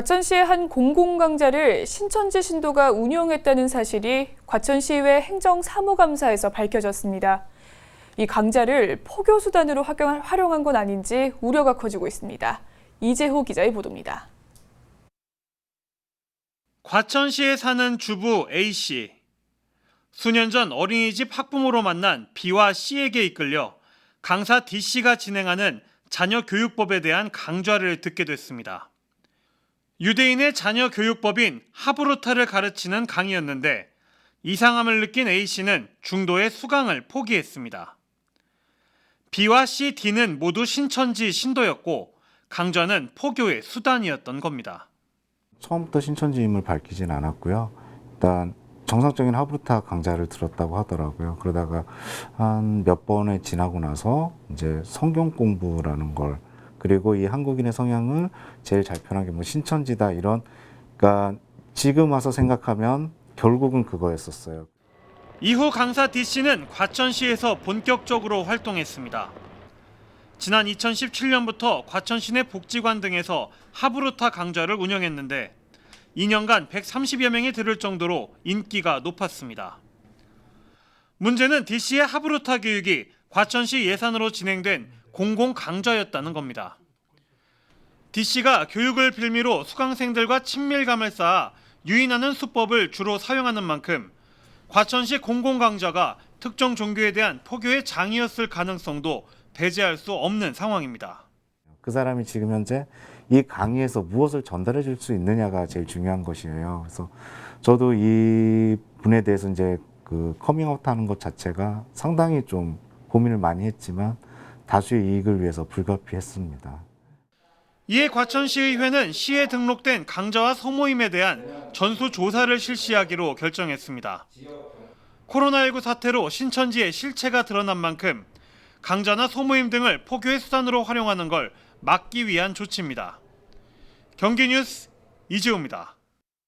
과천시의 한 공공강좌를 신천지 신도가 운영했다는 사실이 과천시의회 행정사무감사에서 밝혀졌습니다. 이 강좌를 포교 수단으로 활용- 활용한 건 아닌지 우려가 커지고 있습니다. 이재호 기자의 보도입니다. 과천시에 사는 주부 A씨. 수년 전 어린이집 학부모로 만난 B와 C에게 이끌려 강사 D씨가 진행하는 자녀 교육법에 대한 강좌를 듣게 됐습니다. 유대인의 자녀 교육법인 하브루타를 가르치는 강의였는데 이상함을 느낀 A씨는 중도의 수강을 포기했습니다. B와 C, D는 모두 신천지 신도였고 강좌는 포교의 수단이었던 겁니다. 처음부터 신천지임을 밝히진 않았고요. 일단 정상적인 하브루타 강좌를 들었다고 하더라고요. 그러다가 한 몇 번에 지나고 나서 이제 성경 공부라는 걸 그리고 이 한국인의 성향을 제일 잘 편하게 뭐 신천지다 이런 그러니까 지금 와서 생각하면 결국은 그거였었어요. 이후 강사 D씨는 과천시에서 본격적으로 활동했습니다. 지난 2017년부터 과천시 내 복지관 등에서 하브루타 강좌를 운영했는데 2년간 130여 명이 들을 정도로 인기가 높았습니다. 문제는 D씨의 하브루타 교육이 과천시 예산으로 진행된 공공 강좌였다는 겁니다. D씨가 교육을 빌미로 수강생들과 친밀감을 쌓아 유인하는 수법을 주로 사용하는 만큼 과천시 공공 강좌가 특정 종교에 대한 포교의 장이었을 가능성도 배제할 수 없는 상황입니다. 그 사람이 지금 현재 이 강의에서 무엇을 전달해 줄 수 있느냐가 제일 중요한 것이에요. 그래서 저도 이 분에 대해서 이제 그 커밍아웃 하는 것 자체가 상당히 좀 고민을 많이 했지만 다수의 이익을 위해서 불가피했습니다. 이에 과천시의회는 시에 등록된 강좌와 소모임에 대한 전수 조사를 실시하기로 결정했습니다. 코로나19 사태로 신천지의 실체가 드러난 만큼 강좌나 소모임 등을 포교의 수단으로 활용하는 걸 막기 위한 조치입니다. 경기 뉴스 이지호입니다.